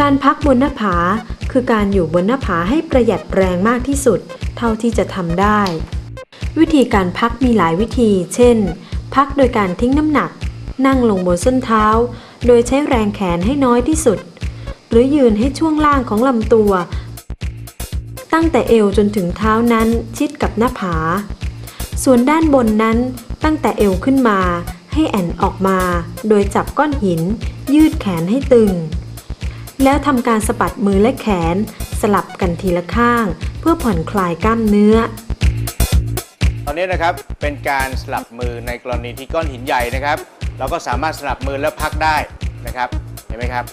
การพักบนหน้าผา คือการอยู่บนหน้าผาให้ประหยัดแรงมากที่สุด เท่าที่จะทำได้ วิธีการพักมีหลายวิธี เช่น พักโดยการทิ้งน้ำหนัก นั่งลงบนส้นเท้า โดยใช้แรงแขนให้น้อยที่สุด หรือยืนให้ช่วงล่างของลำตัว ตั้งแต่เอวจนถึงเท้านั้นชิดกับหน้าผา ส่วนด้านบนนั้นตั้งแต่เอวขึ้นมา ให้แอนออกมา โดยจับก้อนหิน ยืดแขนให้ตึง แล้วทำการสะบัดมือและแขน สลับกันทีละข้าง เพื่อผ่อนคลายกล้ามเนื้อ ตอนนี้นะครับเป็นการสลับมือในกรณีที่ก้อนหินใหญ่นะครับ เราก็สามารถสลับมือแล้วพักได้นะครับเห็นไหมครับ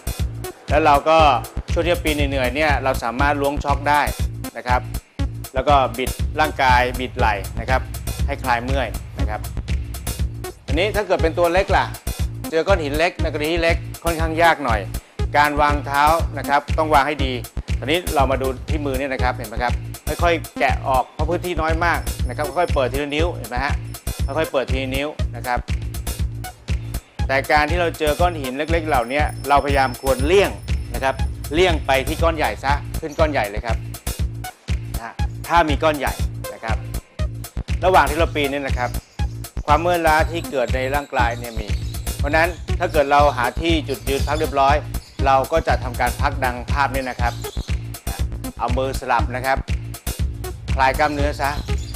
แล้วเราก็ช่วงที่ปีนเหนื่อยๆเนี่ยเราสามารถล้วงช็อกได้นะครับ แล้วก็บิดร่างกายบิดไหล่นะครับ ให้คลายเมื่อยนะครับอันนี้ถ้าเกิดเป็นตัวเล็กล่ะ เจอก้อนหินเล็กในกรณีที่เล็กค่อนข้างยากหน่อย การวางเท้านะครับ ต้องวางให้ดี ตอนนี้เรามาดูที่มือเนี่ยนะครับเห็นไหมครับค่อยๆแกะออกเพราะพื้นที่น้อยมากนะครับค่อยๆเปิดทีละนิ้วเห็นไหมฮะค่อยๆเปิดทีละนิ้วนะครับ แต่การที่เราเจอก้อนหินเล็ก ๆ เหล่านี้เราพยายามควรเลี่ยงนะครับ เลี่ยงไปที่ก้อนใหญ่ซะขึ้นก้อนใหญ่เลยครับนะฮะถ้ามีก้อนใหญ่นะครับ ระหว่างที่เราปีนเนี่ยนะครับ ความเมื่อยล้าที่เกิดในร่างกายเนี่ยมี เพราะนั้นถ้าเกิดเราหาที่จุดยืนพักเรียบร้อย เราก็จะทำการพักดังภาพนี้นะครับ เอามือสลับนะครับ คลายกล้ามเนื้อซะ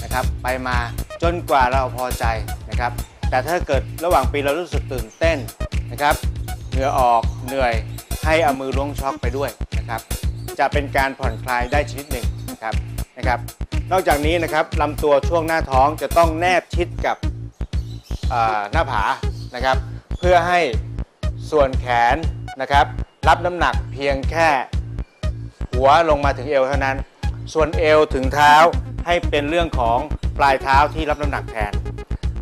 นะครับ ไปมาจนกว่าเราพอใจนะครับ แต่ถ้าเกิดระหว่างปีเรารู้สึกตื่นเต้นนะครับ เหงื่อออกเหนื่อยให้เอามือล้วงช็อกไปด้วยนะครับ จะเป็นการผ่อนคลายได้ชนิดหนึ่งนะครับนะครับ นอกจากนี้นะครับลำตัวช่วงหน้าท้องจะต้องแนบชิดกับหน้าผานะครับ เพื่อให้ส่วนแขนนะครับ รับน้ำหนักเพียงแค่ หัวลงมาถึงเอวเท่านั้น ส่วนเอวถึงเท้าให้เป็นเรื่องของปลายเท้าที่รับน้ำหนักแทน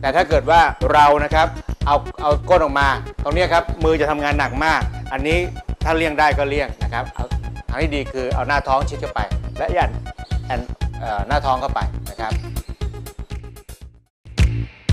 แต่ถ้าเกิดว่าเรานะครับเอาเอาก้นออกมา ตรงนี้ครับมือจะทำงานหนักมาก อันนี้ถ้าเลี่ยงได้ก็เลี่ยงนะครับเอาทางที่ดีคือเอาหน้าท้องชิดเข้าไป และยันแอนเอ่อหน้าท้องเข้าไปนะครับ